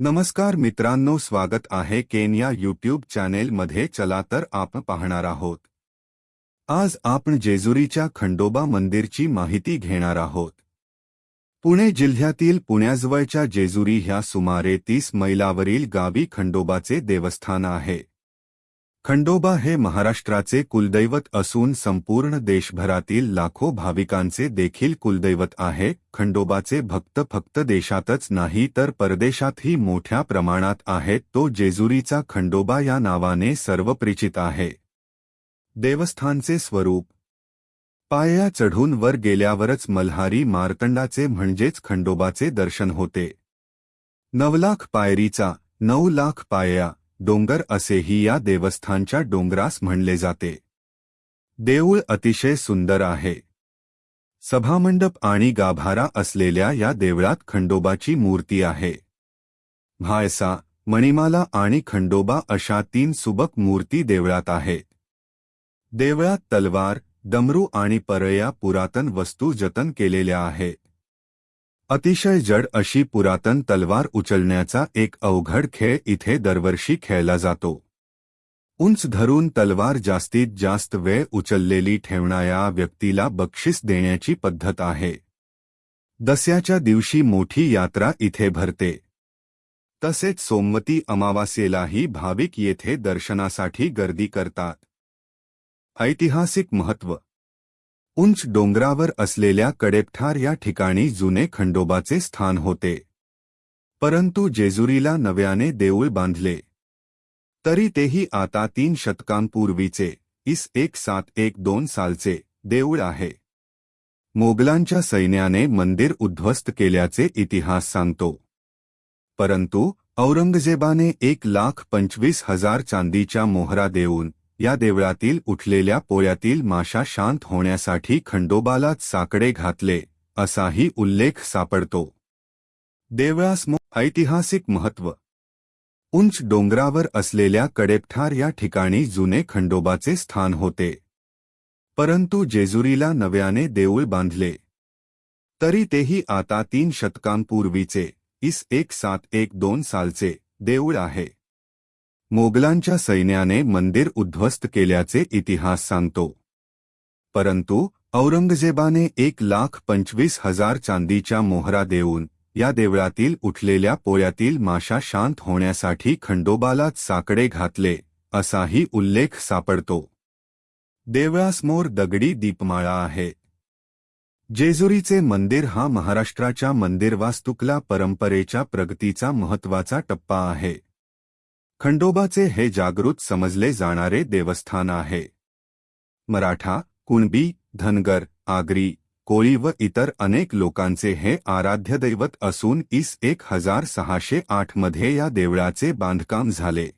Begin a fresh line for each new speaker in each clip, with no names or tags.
नमस्कार मित्रांनो स्वागत आहे केन या यूट्यूब चॅनेलमध्ये. चला तर आपण पाहणार आहोत. आज आपण जेजुरीच्या खंडोबा मंदिरची माहिती घेणार आहोत. पुणे जिल्ह्यातील पुण्याजवळच्या जेजुरी ह्या सुमारे तीस मैलावरील गावी खंडोबाचे देवस्थान आहे. खंडोबा हे महाराष्ट्राचे कुलदैवत असून संपूर्ण देशभरातील लाखो भाविकांचे देखील कुलदैवत आहे. खंडोबाचे भक्त फक्त देशातच नाही तर परदेशातही मोठ्या प्रमाणात आहेत तो जेजुरीचा खंडोबा या नावाने सर्वपरिचित आहे. देवस्थानचे स्वरूप. पाया चढून वर गेल्यावरच मल्हारी मार्तंडाचे म्हणजेच खंडोबाचे दर्शन होते. नवलाख पायरीचा नऊ लाख पाया डोंगर असेही या देवस्थानच्या डोंगरास म्हणले जाते. देऊळ अतिशय सुंदर आहे. सभामंडप आणि गाभारा असलेल्या या देवळात खंडोबाची मूर्ती आहे. भायसा मणिमाला आणि खंडोबा अशा तीन सुबक मूर्ती देवळात आहेत देवळात तलवार दमरू आणि परया पुरातन वस्तू जतन केलेल्या आहेत अतिशय जड अशी पुरातन तलवार उचलण्याचा एक अवघड खेळ इथे दरवर्षी खेळला जातो. उंच धरून तलवार जास्तीत जास्त वेळ उचललेली ठेवणाऱ्या व्यक्तीला बक्षीस देण्याची पद्धत आहे. दस्याच्या दिवशी मोठी यात्रा इथे भरते. तसेच सोमवती अमावास्येलाही भाविक येथे दर्शनासाठी गर्दी करतात. ऐतिहासिक महत्त्व उंच डोंगरावर असलेल्या कडेपठार या ठिकाणी जुने खंडोबाचे स्थान होते. परंतु जेजुरीला नव्याने देऊळ बांधले. तरी तेही आता तीन शतकांपूर्वीचे इस एक सात एक दोन सालचे देऊळ आहे. मोगलांच्या सैन्याने मंदिर उद्ध्वस्त केल्याचे इतिहास सांगतो. परंतु औरंगजेबाने एक लाख पंचवीस हजार चांदीच्या मोहरा देऊन या देवळातील उठलेल्या पोळ्यातील माशा शांत होण्यासाठी खंडोबालाच साकडे घातले असाही उल्लेख सापडतो. देवळास ऐतिहासिक महत्त्व. उंच डोंगरावर असलेल्या कडेपठार या ठिकाणी जुने खंडोबाचे स्थान होते. परंतु जेजुरीला नव्याने देऊळ बांधले. तरी तेही आता तीन शतकांपूर्वीचे इस एक सात एक दोन सालचे देऊळ आहे. मोगलांच्या सैन्याने मंदिर उद्ध्वस्त केल्याचे इतिहास सांगतो. परंतु औरंगजेबाने एक लाख पंचवीस हजार चांदीच्या मोहरा देऊन या देवळातील उठलेल्या पोळ्यातील माशा शांत होण्यासाठी खंडोबालाच साकडे घातले असाही उल्लेख सापडतो. देवळासमोर दगडी दीपमाळा आहे. जेजुरीचे मंदिर हा महाराष्ट्राच्या मंदिरवास्तुकला परंपरेच्या प्रगतीचा महत्त्वाचा टप्पा आहे. खंडोबाचे हे जागृत समजले जाणारे देवस्थान आहे. मराठा, कुणबी, धनगर, आगरी, कोळी व इतर अनेक लोकांचे हे आराध्य दैवत असून इस एक हज़ार सहाशे मध्ये या देवळाचे बांधकाम झाले.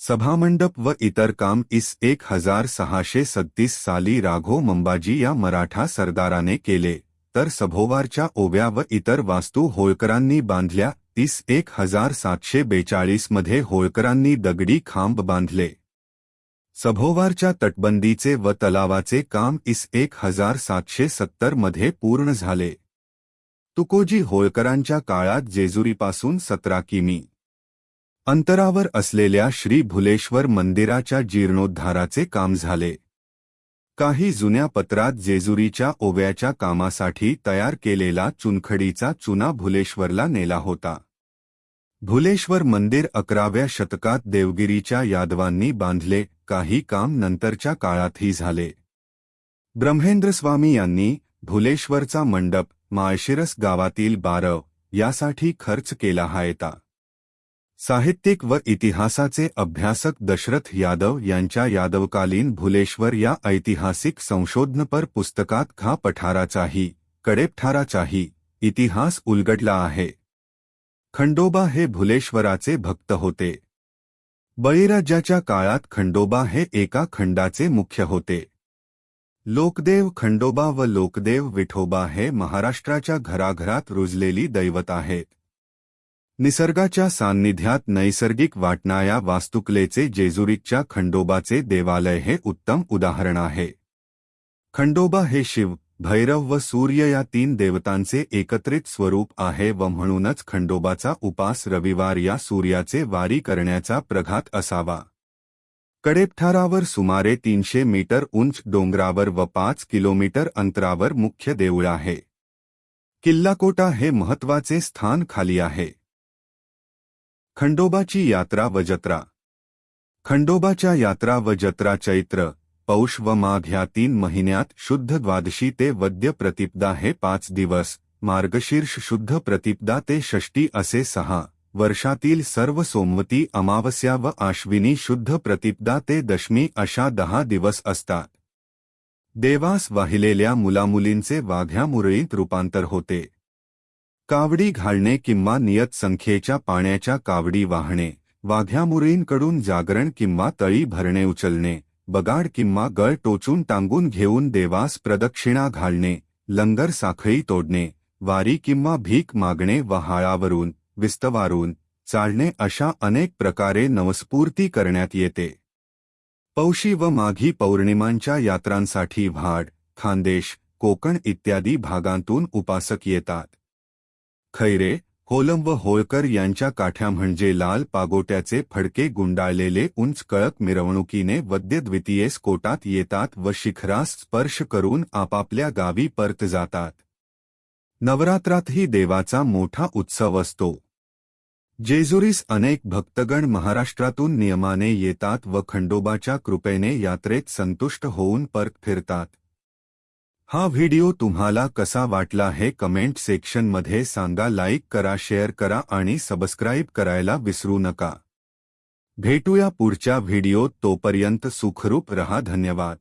सभामंडप व इतर काम इस एक हज़ार सहाशे सत्तीस साली राघो मंबाजी या मराठा सरदाराने केले, तर सभोवारच्या ओव्या व इतर वास्तू होळकरांनी बांधल्या इस एक हजार सातशे बेचाळीसमध्ये होळकरांनी दगडी खांब बांधले. सभोवारच्या तटबंदीचे व तलावाचे काम इस एक हजार सातशे सत्तरमध्ये पूर्ण झाले. तुकोजी होळकरांच्या काळात जेजुरीपासून सतरा किमी अंतरावर असलेल्या श्री भुलेश्वर मंदिराच्या जीर्णोद्धाराचे काम झाले. काही जुन्या पत्रात जेजुरीच्या ओव्याच्या कामासाठी तयार केलेला चुनखडीचा चुना भुलेश्वरला नेला होता. भुलेश्वर मंदिर अकराव्या शतकात देवगिरीच्या यादवांनी बांधले काही काम नंतरच्या काळातही झाले. ब्रह्मेंद्रस्वामी यांनी भुलेश्वरचा मंडप माळशिरस गावातील बारव यासाठी खर्च केला हायता साहित्यिक व इतिहासाचे अभ्यासक दशरथ यादव यांच्या यादवकालीन भुलेश्वर या ऐतिहासिक संशोधनपर पुस्तकात खा पठाराचाही, कडेपठाराचाही इतिहास उलगडला आहे. खंडोबा हे भुलेश्वराचे भक्त होते. बळीराज्याच्या काळात खंडोबा हे एका खंडाचे मुख्य होते. लोकदेव खंडोबा व लोकदेव विठोबा हे महाराष्ट्राच्या घराघरात रुजलेली दैवत आहेत. निसर्गाच्या सान्निध्यात नैसर्गिक वाटणाया वास्तुकलेचे जेजुरीच्या खंडोबाचे देवालय हे उत्तम उदाहरण आहे. खंडोबा हे शिव भैरव व सूर्य या तीन देवतांचे एकत्रित स्वरूप आहे व म्हणूनच खंडोबाचा उपास रविवार या सूर्याचे वारी करण्याचा प्रघात असावा. कडेपठारावर सुमारे तीनशे मीटर उंच डोंगरावर व पाच किलोमीटर अंतरावर मुख्य देऊळ आहे. किल्लाकोटा हे महत्त्वाचे स्थान खाली आहे. खंडोबाची यात्रा व जत्रा. खंडोबाच्या यात्रा व जत्रा चैत्र पौष व माघ ह्या तीन महिन्यात शुद्ध द्वादशी ते वद्य प्रतिपदा हे पाच दिवस मार्गशीर्ष शुद्ध प्रतिपदा ते षष्टी असे सहा वर्षातील सर्व सोमवती अमावस्या व आश्विनी शुद्ध प्रतिपदा ते दशमी अशा दहा दिवस असतात. देवास वाहिलेल्या मुलामुलींचे वाघ्या मुरळीत रूपांतर होते. कावडी घालणे किंवा नियत संख्येच्या पाण्याच्या कावडी वाहणे वाघ्यामुरींकडून जागरण किंवा तळी भरणे उचलणे बगाड किंवा गळ टोचून टांगून घेऊन देवास प्रदक्षिणा घालणे लंगर साखळी तोडणे वारी किंवा भीक मागणे व हाळावरून विस्तवारून चालणे अशा अनेक प्रकारे नवस्फूर्ती करण्यात येते. पौशी व माघी पौर्णिमांच्या यात्रांसाठी व्हाड खानदेश कोकण इत्यादी भागांतून उपासक येतात. खैरे होलम व होळकर यांच्या काठ्या म्हणजे लाल पागोट्याचे फडके गुंडाळलेले उंच कळक मिरवणुकीने वद्यद्वितीय कोटात येतात व शिखरास स्पर्श करून आपापल्या गावी परत जातात. नवरात्रातही देवाचा मोठा उत्सव असतो. जेजुरीस अनेक भक्तगण महाराष्ट्रातून नियमाने येतात व खंडोबाच्या कृपेने यात्रेत संतुष्ट होऊन परत फिरतात. हा व्हिडिओ तुम्हाला कसा वाटला हे कमेंट सेक्शनमध्ये सांगा लाईक करा शेअर करा आणि सबस्क्राईब करायला विसरू नका. भेटूया पुढच्या व्हिडिओत तोपर्यंत सुखरूप रहा धन्यवाद.